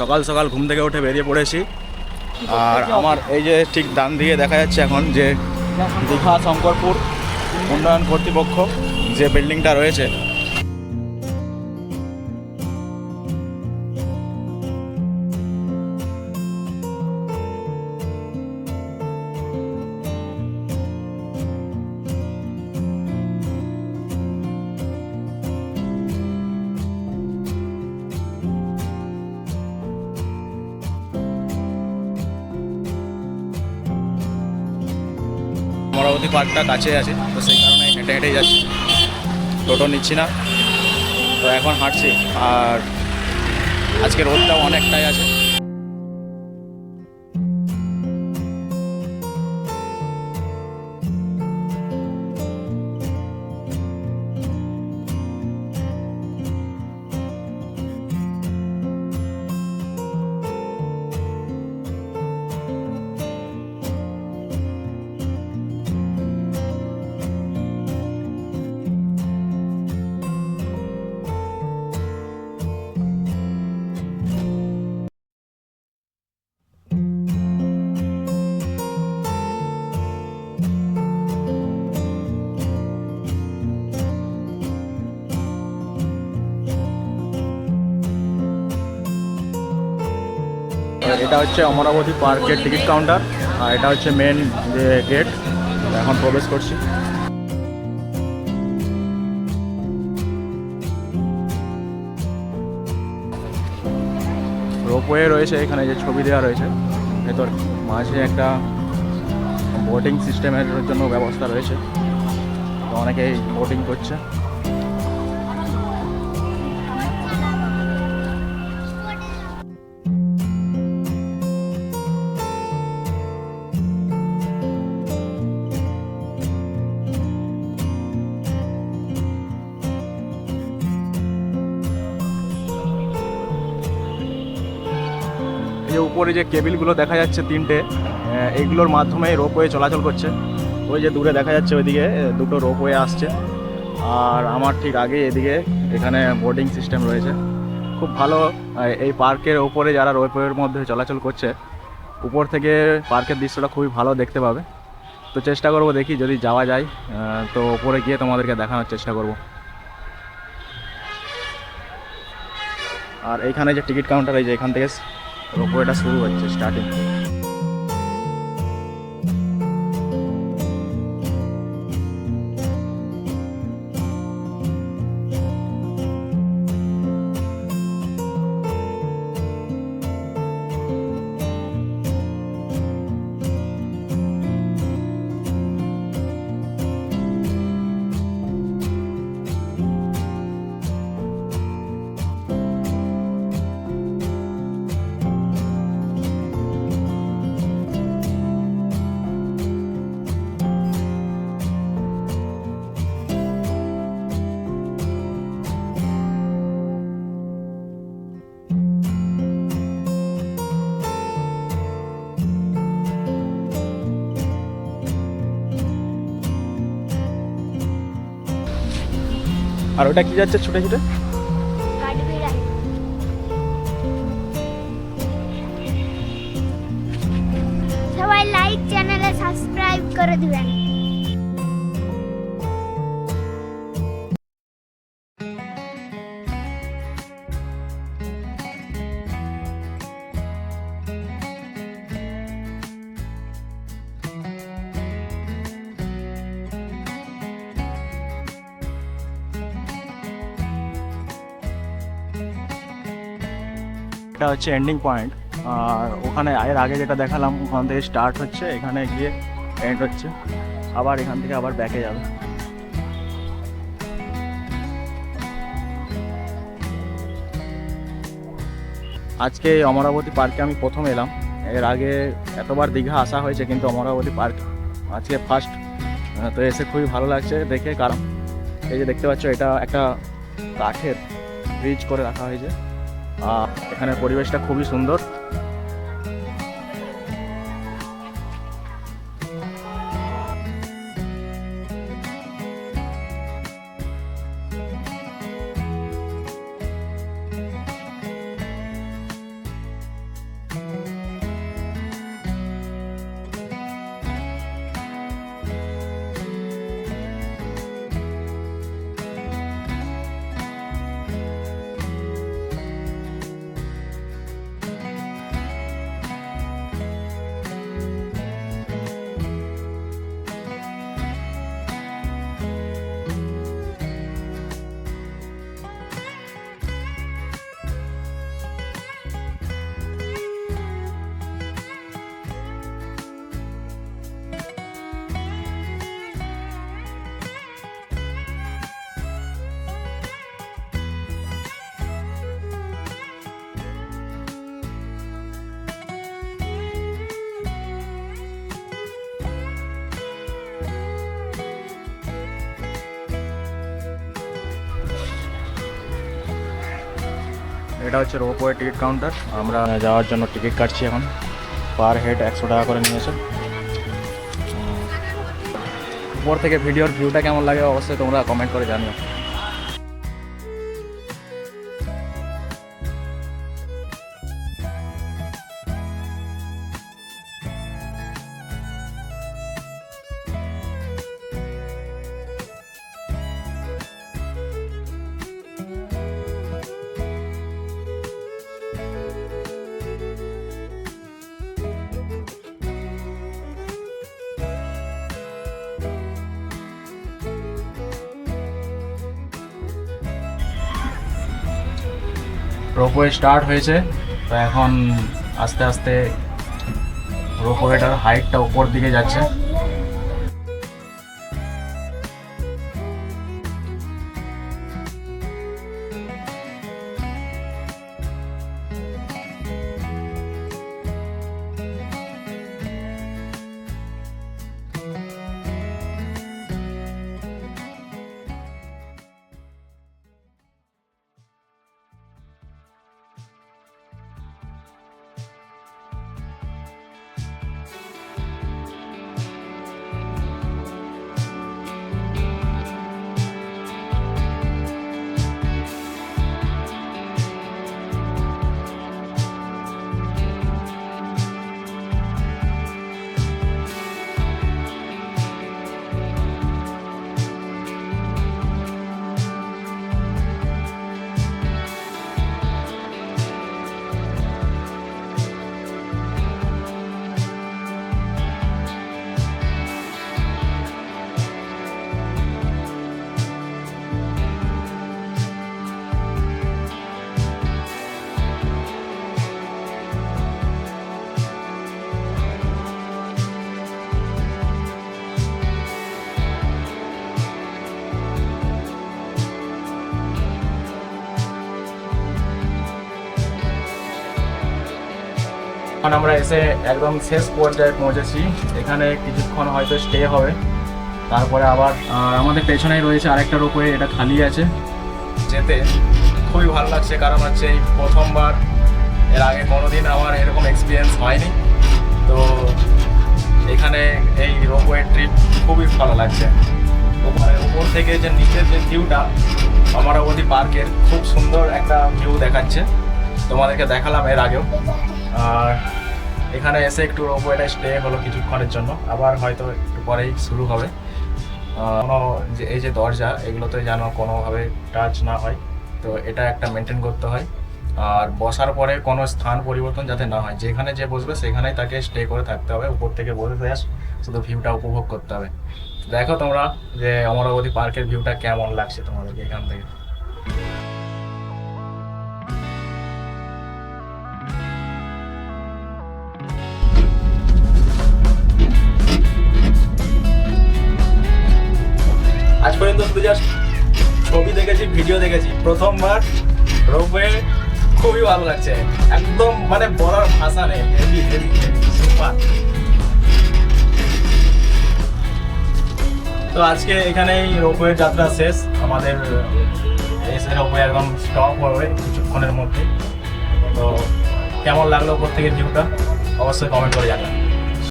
সকাল সকাল ঘুম থেকে উঠে বেরিয়ে পড়েছি। আর আমার এই যে ঠিক ডান দিকে দেখা যাচ্ছে এখন যে দীঘা শঙ্করপুর উন্নয়ন কর্তৃপক্ষ যে বিল্ডিংটা রয়েছে অমরাবতী পার্কটা কাছে আছে, তো সেই কারণে হেঁটে হেঁটে যাচ্ছি। টোটো নিচ্ছি না, তো এখন হাঁটছি। আর আজকে রোদটাও অনেকটাই আছে। এটা হচ্ছে অমরাবতী পার্কের টিকিট কাউন্টার। আর এটা হচ্ছে মেন যে গেট এখন প্রবেশ করছি। রোপওয়ে রয়েছে এখানে যে ছবি দেওয়া রয়েছে। ভেতর মাঝে একটা বোটিং সিস্টেমের জন্য ব্যবস্থা রয়েছে। তো অনেকেই বোটিং করছে। এই যে উপরে যে কেবিলগুলো দেখা যাচ্ছে তিনটে এইগুলোর মাধ্যমে রোপওয়ে চলাচল করছে। ওই যে দূরে দেখা যাচ্ছে ওইদিকে দুটো রোপওয়ে আসছে। আর আমার ঠিক আগে এদিকে এখানে বোর্ডিং সিস্টেম রয়েছে। খুব ভালো এই পার্কের ওপরে যারা রোপওয়ের মধ্যে চলাচল করছে, উপর থেকে পার্কের দৃশ্যটা খুবই ভালো দেখতে পাবে। তো চেষ্টা করব দেখি, যদি যাওয়া যায় তো ওপরে গিয়ে তোমাদেরকে দেখানোর চেষ্টা করব। আর এইখানে যে টিকিট কাউন্টার এই যে এখান থেকে রোপওয়েটা শুরু হচ্ছে স্টার্টিং আর ওটা কি যাচ্ছে ছুটে ছুটে? সবাই লাইক চ্যানেলে সাবস্ক্রাইব করে দিবেন। এটা হচ্ছে এন্ডিং পয়েন্ট আর ওখানে এর আগে যেটা দেখালাম, ওখান থেকে স্টার্ট হচ্ছে, এখানে গিয়ে এন্ড হচ্ছে, আবার এখান থেকে আবার ব্যাকে যাবে। আজকে অমরাবতী পার্কে আমি প্রথম এলাম, এর আগে এতবার দীঘা আসা হয়েছে, কিন্তু অমরাবতী পার্ক আজকে ফার্স্ট তো এসে খুবই ভালো লাগছে দেখে, কারণ এই যে দেখতে পাচ্ছ, এটা একটা কাঠের ব্রিজ করে রাখা হয়েছে। এখানের পরিবেশটা খুবই সুন্দর। এটা হচ্ছে রোপওয়ে টিকিট কাউন্টার আমরা যাওয়ার জন্য টিকিট কাটছি এখন। পার হেড একশো টাকা করে নিয়েছে। উপর থেকে ভিডিওর ভিউটা কেমন লাগে অবশ্যই তোমরা কমেন্ট করে জানিও। রোপওয়ে স্টার্ট হয়েছে। তো এখন আস্তে আস্তে রোপওয়েটার হাইটটা উপর দিকে যাচ্ছে। এখন আমরা এসে একদম শেষ পর্যায়ে পৌঁছেছি। এখানে কিছুক্ষণ হয়তো স্টে হবে। তারপরে আবার আমাদের পেছনেই রয়েছে আরেকটা রোপওয়ে এটা খালি আছে। যেতে খুবই ভালো লাগছে, কারণ হচ্ছে এই প্রথমবার, এর আগে কোনোদিন আমার এরকম এক্সপিরিয়েন্স হয়নি। তো এখানে এই রোপওয়ে ট্রিপ খুবই ভালো লাগছে। উপরে উপর থেকে যে নিচের যে ভিউটা অমরাবতী পার্কের খুব সুন্দর একটা ভিউ দেখাচ্ছে। তোমাদেরকে দেখালাম এর আগেও। আর এখানে এসে একটু রোপওয়েটা স্টে হলো কিছুক্ষণের জন্য। আবার হয়তো একটু পরেই শুরু হবে। কোনো যে, এই যে দরজা, এগুলোতে যেন কোনোভাবে টাচ না হয়। তো এটা একটা মেনটেন করতে হয়। আর বসার পরে কোনো স্থান পরিবর্তন যাতে না হয়। যেখানে যে বসবে, সেখানেই তাকে স্টে করে থাকতে হবে। উপর থেকে বসে যাস শুধু ভিউটা উপভোগ করতে হবে। দেখো তোমরা যে অমরাবতী পার্কের ভিউটা কেমন লাগছে তোমাদেরকে এখান থেকে? পর্যন্ত শুধু ছবি দেখেছি ভিডিও দেখেছি। প্রথমবার রোপওয়ে খুবই ভালো লাগছে। একদম মানে বলার ভাষা নেই হেভি হেভি সুপার তো আজকে এখানেই রোপওয়ে যাত্রা শেষ। আমাদের এসে রোপওয়ে একদম স্টপ হবে কিছুক্ষণের মধ্যে। তো কেমন লাগল থেকে ভিউটা অবশ্যই কমেন্ট করে জানাবেন।